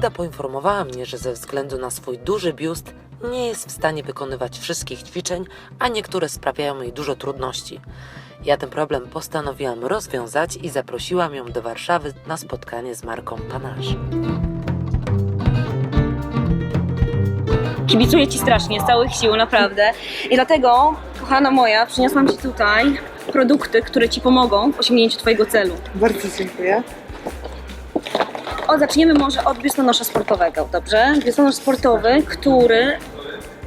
poinformowała mnie, że ze względu na swój duży biust nie jest w stanie wykonywać wszystkich ćwiczeń, a niektóre sprawiają jej dużo trudności. Ja ten problem postanowiłam rozwiązać i zaprosiłam ją do Warszawy na spotkanie z Marką Panache. Kibicuję Ci strasznie, z całych sił, naprawdę. I dlatego, kochana moja, przyniosłam Ci tutaj produkty, które Ci pomogą w osiągnięciu Twojego celu. Bardzo dziękuję. O, zaczniemy może od biustonosza sportowego, dobrze? Biustonosz sportowy, który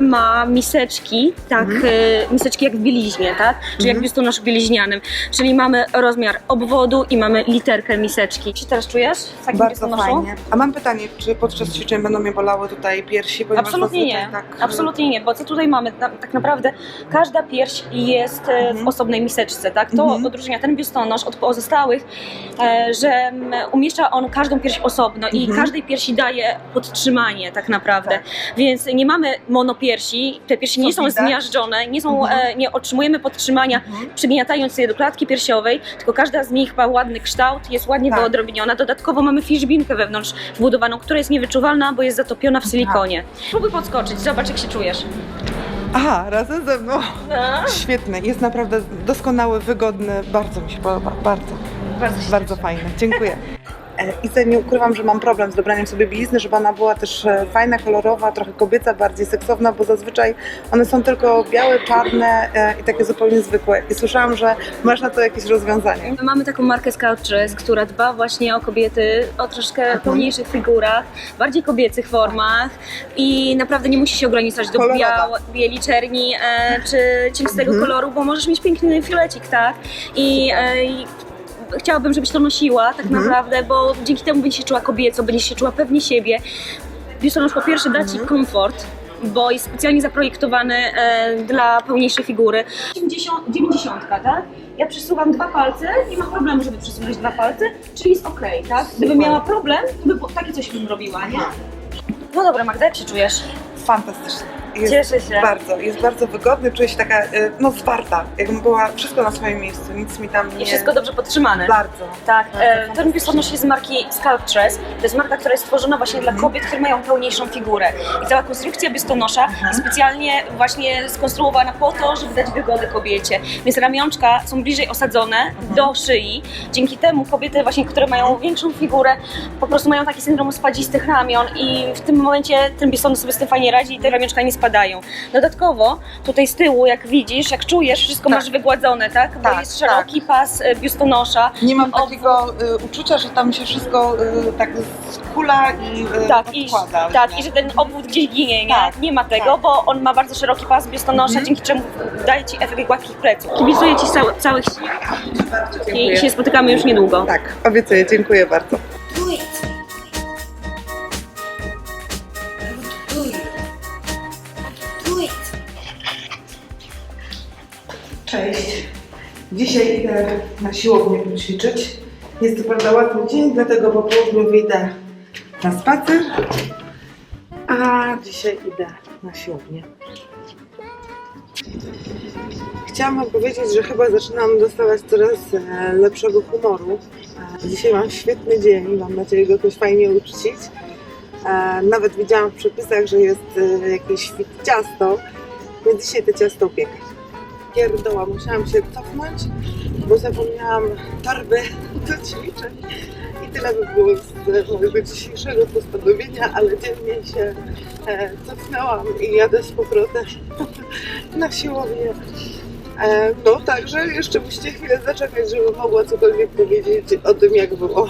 ma miseczki, tak, y, miseczki jak w bieliźnie, tak? Czyli jak biustonosz bieliźnianym. Czyli mamy rozmiar obwodu i mamy literkę miseczki. Czy teraz czujesz w takim Bardzo biustonoszu? fajnie. A mam pytanie, czy podczas ćwiczeń będą mnie bolały tutaj piersi? Absolutnie nie. Tak, Absolutnie nie, bo co tutaj mamy? Tak naprawdę każda pierś jest w Mhm. osobnej miseczce, tak? To Mhm. odróżnia ten biustonosz od pozostałych, e, że umieszcza on każdą pierś osobno i Mhm. każdej piersi daje podtrzymanie tak naprawdę. Tak. Więc nie mamy monopiersi, te piersi nie są zmiażdżone, nie, są, Mhm. e, nie otrzymujemy podtrzymania Mhm. przygniatając je do klatki piersiowej, tylko każda z nich ma ładny kształt, jest ładnie Tak. wyodrobniona. Dodatkowo mamy fiszbinkę wewnątrz wbudowaną, która jest niewyczuwalna, bo jest zatopiona w silikonie. Spróbuj podskoczyć, zobacz jak się czujesz. Aha, razem ze mną. No. Świetny, jest naprawdę doskonały, wygodny, bardzo mi się podoba, bardzo, Bardzo bardzo fajny. Dziękuję. E, I nie ukrywam, że mam problem z dobraniem sobie bielizny, żeby ona była też e, fajna, kolorowa, trochę kobieca, bardziej seksowna, bo zazwyczaj one są tylko białe, czarne e, i takie zupełnie zwykłe. I słyszałam, że masz na to jakieś rozwiązanie. Mamy taką markę Scout Dress, która dba właśnie o kobiety o troszkę pełniejszych figurach, bardziej kobiecych formach i naprawdę nie musi się ograniczać do biał, bieli, czerni czy ciemnego Mhm. koloru, bo możesz mieć piękny fiolecik, tak? I, i chciałabym, żebyś to nosiła tak Mhm. naprawdę, bo dzięki temu będziesz się czuła kobieco, będziesz się czuła pewnie siebie. Biustonosz po pierwsze da Ci Mhm. komfort, bo jest specjalnie zaprojektowany e, dla pełniejszej figury. 90, 90, tak? Ja przesuwam dwa palce, nie ma problemu, żeby przesunąć dwa palce, czyli jest ok, tak? Gdybym miała problem, to by takie coś bym robiła, nie? No dobra, Magda, jak się czujesz? Fantastycznie. Jest Cieszę się. Bardzo, jest bardzo wygodny, czuję się taka, e, no zwarta, jakbym była wszystko na swoim miejscu, nic mi tam nie... I wszystko dobrze podtrzymane. Bardzo. Tak, e, ten fantastycznie. biustonosz jest z marki Scalp Dress. To jest marka, która jest stworzona właśnie dla kobiet, które mają pełniejszą figurę. I cała konstrukcja biustonosza jest specjalnie właśnie skonstruowana po to, żeby dać wygodę kobiecie. Więc ramionczka są bliżej osadzone do szyi. Dzięki temu kobiety właśnie, które mają większą figurę, po prostu mają taki syndrom spadzistych ramion i w tym momencie ten biustonosz sobie z tym fajnie radzi i te ramionczka nie spadają. Dodatkowo tutaj z tyłu, jak widzisz, jak czujesz, wszystko Tak. masz wygładzone, tak? Bo Tak, jest szeroki pas e, biustonosza. Nie mam Obwód- takiego y, uczucia, że tam się wszystko y, tak skula i y, Tak, i, odkłada. tak, i że ten obwód gdzieś ginie, nie? Tak, nie ma tego, tak. bo on ma bardzo szeroki pas biustonosza, Mhm. dzięki czemu daje Ci efekt gładkich pleców. Kibicuję Ci cał, całych sił Bardzo i dziękuję. się spotykamy już niedługo. Tak, obiecuję, dziękuję bardzo. Do it. Dzisiaj idę na siłownię poćwiczyć. Jest to prawda łatwy dzień, dlatego po południu wyjdę na spacer. A dzisiaj idę na siłownię. Chciałam Wam powiedzieć, że chyba zaczynam dostawać coraz e, lepszego humoru. E, Dzisiaj mam świetny dzień, mam nadzieję go jakoś fajnie uczcić. E, Nawet widziałam w przepisach, że jest jakieś fit ciasto, więc dzisiaj to ciasto upiekę pierdoła, musiałam się cofnąć, bo zapomniałam torby do ćwiczeń i tyle by było z mojego dzisiejszego postanowienia, ale dziennie się e, cofnęłam i jadę z powrotem na siłownię. E, no także jeszcze musicie chwilę zaczekać, żebym mogła cokolwiek powiedzieć o tym, jak było.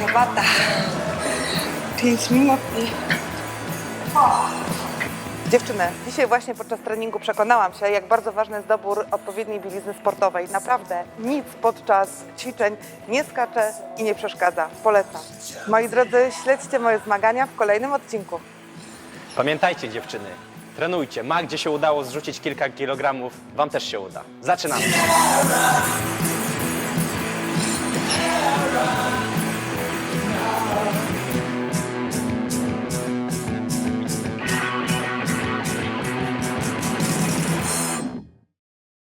Robata. 5 minut i... Dziewczyny, dzisiaj właśnie podczas treningu przekonałam się, jak bardzo ważny jest dobór odpowiedniej bielizny sportowej. Naprawdę nic podczas ćwiczeń nie skacze i nie przeszkadza. Polecam. Moi drodzy, śledźcie moje zmagania w kolejnym odcinku. Pamiętajcie dziewczyny, trenujcie. Magdzie się udało zrzucić kilka kilogramów, wam też się uda. Zaczynamy.